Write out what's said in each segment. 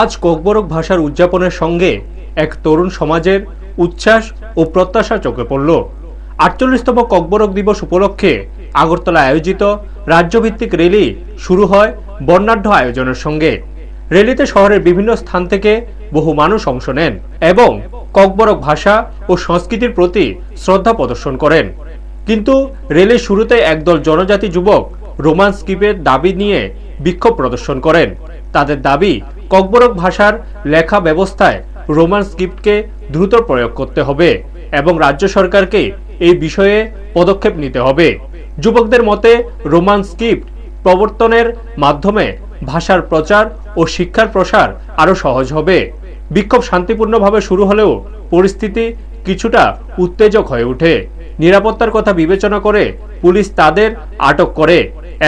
আজ কোকবরক ভাষার উদযাপনের সঙ্গে এক তরুণ সমাজের উচ্ছ্বাস ও প্রত্যাশা চোখে পড়ল। আটচল্লিশতম ককবরক দিবস উপলক্ষে আগরতলা আয়োজিত রাজ্যভিত্তিক র্যালি শুরু হয় বর্ণাঢ্য আয়োজনের সঙ্গে। র্যালিতে শহরের বিভিন্ন স্থান থেকে বহু মানুষ অংশ নেন এবং ককবরক ভাষা ও সংস্কৃতির প্রতি শ্রদ্ধা প্রদর্শন করেন। কিন্তু রেলের শুরুতে একদল জনজাতি যুবক রোমান স্কিপের দাবি নিয়ে বিক্ষোভ প্রদর্শন করেন। তাদের দাবি ককবরক ভাষার লেখা ব্যবস্থায় রোমান স্ক্রিপ্টকে দ্রুত প্রয়োগ করতে হবে এবং রাজ্য সরকারকে এই বিষয়ে পদক্ষেপ নিতে হবে। যুবকদের মতে, রোমান স্ক্রিপ্ট প্রবর্তনের মাধ্যমে ভাষার প্রচার ও শিক্ষার প্রসার আরও সহজ হবে। বিক্ষোভ শান্তিপূর্ণভাবে শুরু হলেও পরিস্থিতি কিছুটা উত্তেজক হয়ে ওঠে। নিরাপত্তার কথা বিবেচনা করে পুলিশ তাদের আটক করে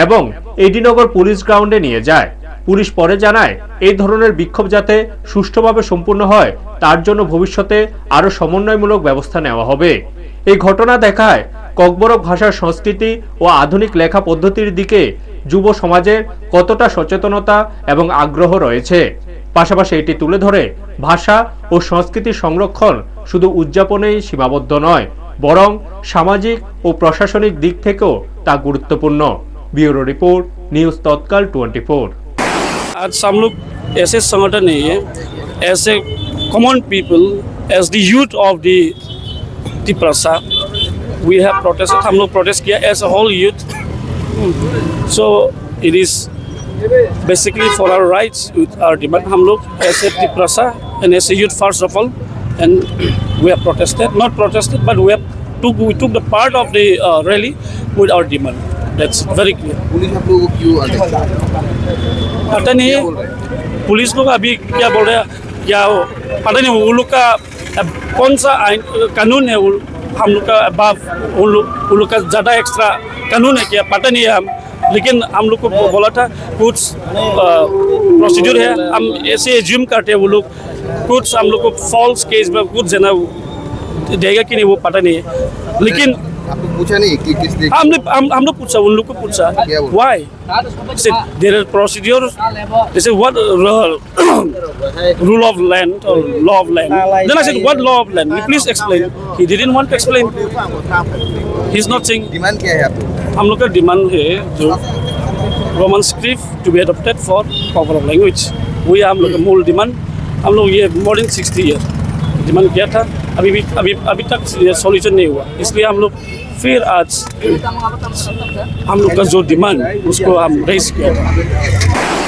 এবং এডিনগর পুলিশ গ্রাউন্ডে নিয়ে যায়। পুলিশ পরে জানায়, এই ধরনের বিক্ষোভ যাতে সুষ্ঠুভাবে সম্পূর্ণ হয়, তার জন্য ভবিষ্যতে আরও সমন্বয়মূলক ব্যবস্থা নেওয়া হবে। এই ঘটনা দেখায়, ককবরক ভাষার সংস্কৃতি ও আধুনিক লেখা পদ্ধতির দিকে যুব সমাজের কতটা সচেতনতা এবং আগ্রহ রয়েছে। পাশাপাশি এটি তুলে ধরে, ভাষা ও সংস্কৃতি সংরক্ষণ শুধু উদযাপনেই সীমাবদ্ধ নয়, বরং সামাজিক ও প্রশাসনিক দিক থেকেও তা গুরুত্বপূর্ণ। Bureau report, news Tatkal twenty four आज हम लोग ऐसे संगठन है ये ऐसे common people as the youth of the Tiprasa we have protested हम लोग प्रोटेस्ट किया as a whole youth so it is basically for our rights with our demand हम लोग ऐसे तिप्रसा एंड ऐसे youth first of all and we have protested not protested but we have took we took the part of the uh, rally with our demand That's very clear. Police आप लोगों को क्यों attack पता नहीं है। Police लोग अभी क्या बोल रहे हैं? क्या वो? पता नहीं वो लोग का कौन सा आइन कानून है वो? हम लोग का बाप उन लोग उन लोग का ज़्यादा एक्स्ट्रा कानून है क्या? पता नहीं है हम। लेकिन हम लोग को बोला था कुछ प्रोसीड्यूर है। हम ऐसे एज्यूम करते हैं वो लोग। कुछ हम लोग को फॉल्स केस में कुछ जना देगा कि नहीं वो पता नहीं है। लेकिन हमने हम, हम लोग पूछा उन लोग को पूछा। वाई देर आर प्रोसीड्योर जैसे रूल ऑफ़ लैंड और law of land then I said what law of land please explain he. Didn't want to explain he is not saying demand क्या है आपको? हम लोग का डिमांड है जो Roman script to be adopted for power of language वही हम लोग का मूल डिमांड हम लोग ये more than sixty year demand किया था। अभी भी अभी अभी तक सॉल्यूशन नहीं हुआ। इसलिए हम लोग फिर आज हम लोग का जो डिमांड उसको हम रेज किया था